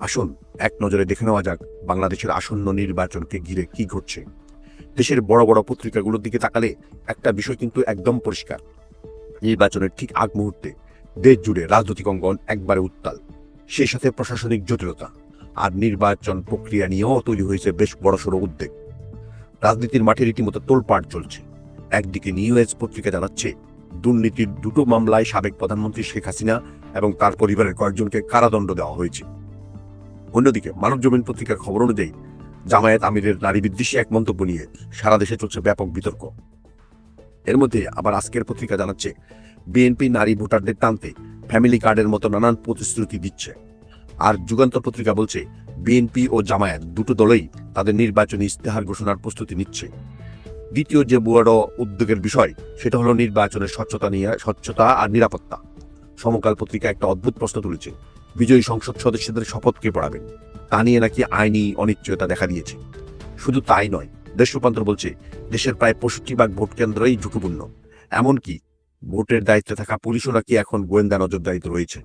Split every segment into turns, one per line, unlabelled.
আসুন, এক নজরে দেখে নেওয়া যাক বাংলাদেশের আসন্ন নির্বাচনকে ঘিরে কি ঘটছে। দেশের বড় বড় পত্রিকাগুলোর দিকে তাকালে একটা বিষয় কিন্তু একদম পরিষ্কার। নির্বাচনের ঠিক আগ মুহূর্তে দেশ জুড়ে রাজনৈতিক অঙ্গন একবারে উত্তাল, সেই সাথে প্রশাসনিক জটিলতা আর নির্বাচন প্রক্রিয়া নিয়েও তৈরি হয়েছে বেশ বড়সড় উদ্বেগ। রাজনীতির মাঠে রীতিমতো তোলপাট চলছে। একদিকে নিউ এজ পত্রিকা জানাচ্ছে, দুর্নীতির দুটো মামলায় সাবেক প্রধানমন্ত্রী শেখ হাসিনা এবং তার পরিবারের কয়েকজনকে কারাদণ্ড দেওয়া হয়েছে। অন্যদিকে মানব জমিন পত্রিকার খবর অনুযায়ী জামায়াত আমিরের নারী বিদ্বেষী এক মন্তব্য নিয়ে সারা দেশে চলছে ব্যাপক বিতর্ক। এর মধ্যে আবার আজকের পত্রিকা জানাচ্ছে, বিএনপি নারী ভোটারদের টানতে ফ্যামিলি কার্ডের মতো নানান প্রতিশ্রুতি দিচ্ছে। আর যুগান্তর পত্রিকা বলছে, বিএনপি ও জামায়াত দুটো দলই তাদের নির্বাচনী ইস্তেহার ঘোষণার প্রস্তুতি নিচ্ছে। দ্বিতীয় যে বড় উদ্যোগের বিষয়, সেটা হলো নির্বাচনের স্বচ্ছতা নিয়ে স্বচ্ছতা আর নিরাপত্তা। সমকাল পত্রিকা একটা অদ্ভুত প্রশ্ন তুলেছে। বিজয়ী সংসদ সদস্যদের শপথ কে পড়াবেন? তা নিয়ে নাকি আইনি অনিশ্চয়তা দেখা দিয়েছে। শুধু তাই নয়, দেশ রূপান্তর বলছে, দেশের প্রায় পঁয়ষট্টি ভাগ ভোট কেন্দ্রই ঝুঁকিপূর্ণ। এমনকি ভোটের দায়িত্বে থাকা পুলিশও নাকি এখন গোয়েন্দা নজরদারিতে রয়েছে।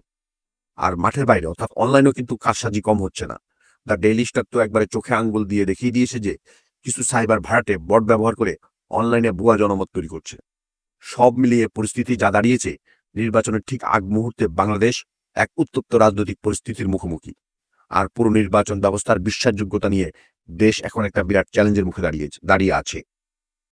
আর মাঠের বাইরে, অর্থাৎ অনলাইনেও কিন্তু কারসাজি কম হচ্ছে না। দ্য ডেইলি স্টার তো একবারে চোখে আঙ্গুল দিয়ে দেখিয়ে দিয়েছে যে, কিছু সাইবার ভাড়াটে বট ব্যবহার করে অনলাইনে ভুয়া জনমত তৈরি করছে। সব মিলিয়ে পরিস্থিতি যা দাঁড়িয়েছে নির্বাচনের ঠিক আগ মুহূর্তে বাংলাদেশ এক উত্তপ্ত রাজনৈতিক পরিস্থিতির মুখোমুখি। আর পুরো নির্বাচন ব্যবস্থার বিশ্বাসযোগ্যতা নিয়ে দেশ এখন একটা বিরাট চ্যালেঞ্জের মুখে দাঁড়িয়ে দাঁড়িয়ে আছে।